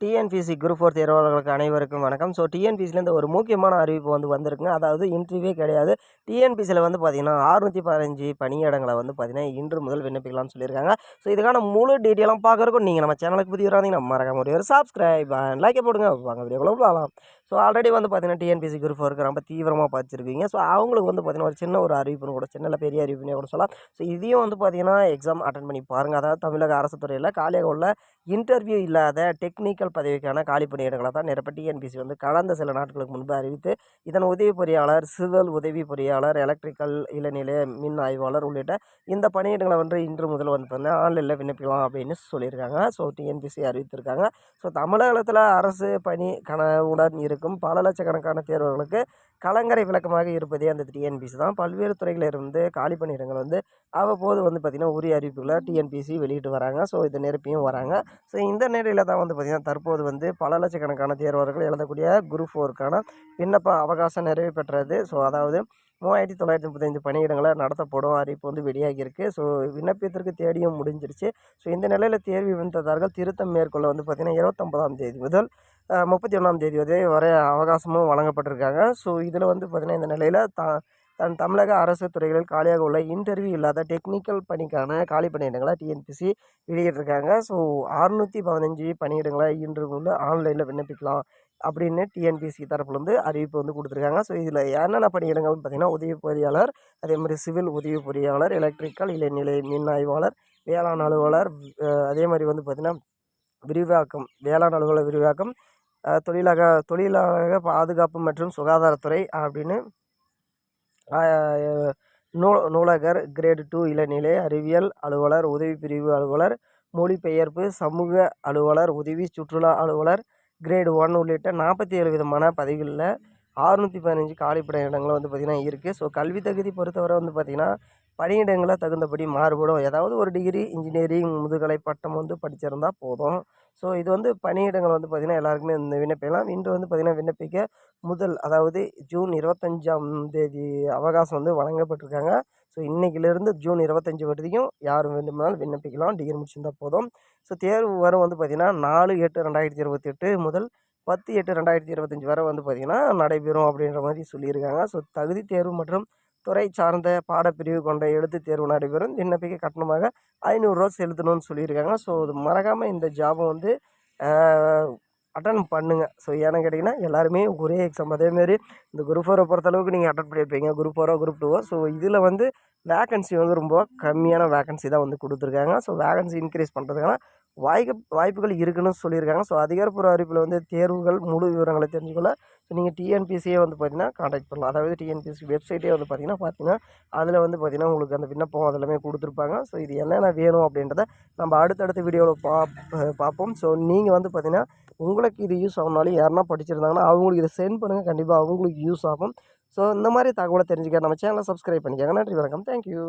TNPSC group four தேர்வாளர்களுக்கு அனைவருக்கும் வணக்கம். So டிஎன்பிசிலேருந்து ஒரு முக்கியமான அறிவிப்பு வந்து வந்திருக்குங்க. அதாவது இன்டர்வியூவே கிடையாது. டிஎன்பிசியில் வந்து பார்த்தீங்கன்னா அறுநூற்றி பதினஞ்சு பணியிடங்களை வந்து பார்த்தீங்கன்னா இன்று முதல் விண்ணப்பிக்கலாம்னு சொல்லியிருக்காங்க. ஸோ இதுக்கான முழு டீட்டெயிலாம் பார்க்குறக்கும் நீங்கள் நம்ம சேனலுக்கு புதிய வராதீங்க நம்ம மறக்காம ஒரு சப்ஸ்கிரைப் லைக் போடுங்க. வாங்க வீடியோக்குள்ள போகலாம் ஸோ ஆல்ரெடி வந்து பார்த்தீங்கன்னா டிஎன்பிசி குரூப் ஃபோருக்கு ரொம்ப தீவிரமாக பார்த்துருக்கீங்க ஸோ அவங்களுக்கு வந்து பார்த்தீங்கன்னா ஒரு சின்ன ஒரு அறிவிப்புன்னு கூட சின்ன பெரிய அறிவிப்புனே கூட சொல்லலாம். ஸோ இதையும் வந்து பார்த்தீங்கன்னா எக்ஸாம் அட்டன் பண்ணி பாருங்கள் அதாவது தமிழக அரசு துறையில் காலியாக உள்ள இன்டர்வியூ இல்லாத டெக்னிக்கல் பதவிக்கான காலி பணியிடங்களை தான் நிரப்ப டிஎன்பிசி வந்து கடந்த சில நாட்களுக்கு முன்பு அறிவித்து இதன் உதவி பொறியாளர் சிவில் உதவி பொறியாளர் எலக்ட்ரிக்கல் இளநிலை மின் ஆய்வாளர் உள்ளிட்ட இந்த பணியிடங்களை வந்து இன்று முதல் வந்து பார்த்தீங்கன்னா ஆன்லைனில் விண்ணப்பிக்கலாம் அப்படின்னு சொல்லியிருக்காங்க. So TNPSC அறிவித்திருக்காங்க. ஸோ தமிழகத்தில் அரசு பணி கனவுடன் இருக்கும் பல லட்சக்கணக்கான தேர்வுகளுக்கு கலங்கரை விளக்கமாக இருப்பதே அந்த டிஎன்பிசி தான். பல்வேறு துறைகளிலிருந்து காலி பணியிடங்கள் வந்து அவ்வப்போது வந்து பார்த்திங்கன்னா உரிய அறிவிப்புகளை டிஎன்பிசி வெளியிட்டு வராங்க. ஸோ இதை நிரப்பியும் வராங்க. ஸோ இந்த நிலையில் தான் வந்து பார்த்திங்கன்னா தற்போது வந்து பல லட்சக்கணக்கான தேர்வர்கள் எழுதக்கூடிய குரூப் ஃபோருக்கான விண்ணப்ப அவகாசம் நிறைவு பெற்றது. ஸோ அதாவது மூவாயிரத்தி தொள்ளாயிரத்தி முப்பத்தஞ்சு பணியிடங்களை நடத்தப்படும் அறிவிப்பு வந்து வெளியாகியிருக்கு. ஸோ விண்ணப்பத்திற்கு தேடியும் முடிஞ்சிருச்சு. ஸோ இந்த நிலையில் தேர்வு வந்ததார்கள் திருத்தம் மேற்கொள்ள வந்து பார்த்திங்கன்னா இருபத்தொம்பதாம் தேதி முதல் முப்பத்தி ஒன்றாம் தேதி வரை வரை அவகாசமும் வழங்கப்பட்டிருக்காங்க. ஸோ இதில் வந்து பார்த்திங்கன்னா இந்த நிலையில் தா தன் தமிழக அரசு துறைகளில் காலியாக உள்ள இன்டர்வியூ இல்லாத டெக்னிக்கல் பணிக்கான காலி பணியிடங்களை டிஎன்பிசி வெளியிட்டிருக்காங்க. ஸோ அறுநூற்றி பதினஞ்சு பணியிடங்களை இன்று வந்து ஆன்லைனில் விண்ணப்பிக்கலாம் அப்படின்னு டிஎன்பிசி தரப்புலேருந்து அறிவிப்பு வந்து கொடுத்துருக்காங்க. ஸோ இதில் என்னென்ன பணியிடங்கள்னு பார்த்திங்கன்னா உதவி பொறியாளர் அதே மாதிரி சிவில் உதவி பொறியாளர் எலக்ட்ரிக்கல் இளநிலை மின் ஆய்வாளர் வேளாண் அலுவலர் அதே மாதிரி வந்து பார்த்திங்கன்னா விரிவாக்கம் வேளாண் அலுவலர் விரிவாக்கம் தொழிலாக தொழிலாளர் பாதுகாப்பு மற்றும் சுகாதாரத்துறை அப்படின்னு நூ நூலகர் கிரேடு டூ இளநிலை அறிவியல் அலுவலர் உதவி பிரிவு அலுவலர் மொழிபெயர்ப்பு சமூக அலுவலர் உதவி சுற்றுலா அலுவலர் கிரேடு ஒன் உள்ளிட்ட நாற்பத்தி ஏழு விதமான பதவிகளில் ஆறுநூற்றி பதினஞ்சு காலிப்பட இடங்கள் வந்து பார்த்திங்கன்னா இருக்குது ஸோ கல்வி தகுதி பொறுத்தவரை வந்து பார்த்திங்கன்னா பணியிடங்களை தகுந்தபடி மாறுபடும். ஏதாவது ஒரு டிகிரி இன்ஜினியரிங் முதுகலை பட்டம் வந்து படிச்சிருந்தால் போதும். ஸோ இது வந்து பணியிடங்கள் வந்து பார்த்திங்கன்னா எல்லாருக்குமே இந்த விண்ணப்பிக்கலாம் இன்று வந்து பார்த்திங்கன்னா விண்ணப்பிக்க முதல் அதாவது ஜூன் இருபத்தஞ்சாம் தேதி அவகாசம் வந்து வழங்கப்பட்டிருக்காங்க. ஸோ இன்றைக்கிலேருந்து ஜூன் இருபத்தஞ்சி வரைக்கும் யார் வேண்டுமானாலும் விண்ணப்பிக்கலாம். டிகிரி முடிச்சிருந்தால் போதும். ஸோ தேர்வு வரும் வந்து பார்த்திங்கன்னா நாலு எட்டு ரெண்டாயிரத்தி இருபத்தி எட்டு முதல் பத்து எட்டு ரெண்டாயிரத்தி இருபத்தஞ்சி வரை வந்து பார்த்திங்கன்னா நடைபெறும் அப்படின்ற மாதிரி சொல்லியிருக்காங்க. ஸோ தகுதி தேர்வு மற்றும் துறை சார்ந்த பாடப்பிரிவு கொண்ட எழுத்துத் தேர்வு நடைபெறும். விண்ணப்பிக்க கட்டணமாக ஐநூறுரூவா செலுத்தணும்னு சொல்லியிருக்காங்க. ஸோ அது மறக்காமல் இந்த ஜாபை வந்து அட்டன் பண்ணுங்கள் ஸோ ஏன்னு கேட்டிங்கன்னா எல்லாருமே ஒரே எக்ஸாம் அதேமாரி இந்த குரூப் ஃபோரை பொறுத்தளவுக்கு நீங்கள் அட்டன் பண்ணியிருப்பீங்க குரூப் ஃபோரோ குரூப் டூவோ ஸோ இதில் வந்து வேக்கன்சி வந்து ரொம்ப கம்மியான வேக்கன்சி தான் வந்து கொடுத்துருக்காங்க. ஸோ வேகன்சி இன்க்ரீஸ் பண்ணுறதுக்கான வாய்ப்பு வாய்ப்புகள் இருக்குன்னு சொல்லியிருக்காங்க. ஸோ அதிகாரப்பூர்வ அறிவிப்பில் வந்து தேர்வுகள் முழு விவரங்களை தெரிஞ்சுக்கொள்ள ஸோ நீங்கள் டிஎன்பிசியே வந்து பார்த்தீங்கன்னா காண்டாக்ட் பண்ணலாம். அதாவது டிஎன்பிசி வெப்சைட்டே வந்து பார்த்தீங்கன்னா பார்த்தீங்கன்னா அதில் வந்து பார்த்தீங்கன்னா உங்களுக்கு அந்த விண்ணப்பம் அதெல்லாமே கொடுத்துருப்பாங்க. ஸோ இது என்னென்ன வேணும் அப்படின்றத நம்ம அடுத்தடுத்த வீடியோவில் பா பார்ப்போம் ஸோ நீங்கள் வந்து பார்த்தீங்கன்னா உங்களுக்கு இது யூஸ் ஆகணும்னாலும் யாருன்னா படிச்சிருந்தாங்கன்னா அவங்களுக்கு இதை சென்ட் பண்ணுங்கள் கண்டிப்பாக அவங்களுக்கு யூஸ் ஆகும். ஸோ இந்த மாதிரி தகவலை தெரிஞ்சுக்க நம்ம சேனலை சப்ஸ்கிரைப் பண்ணிக்கோங்க. நன்றி வணக்கம். தேங்க்யூ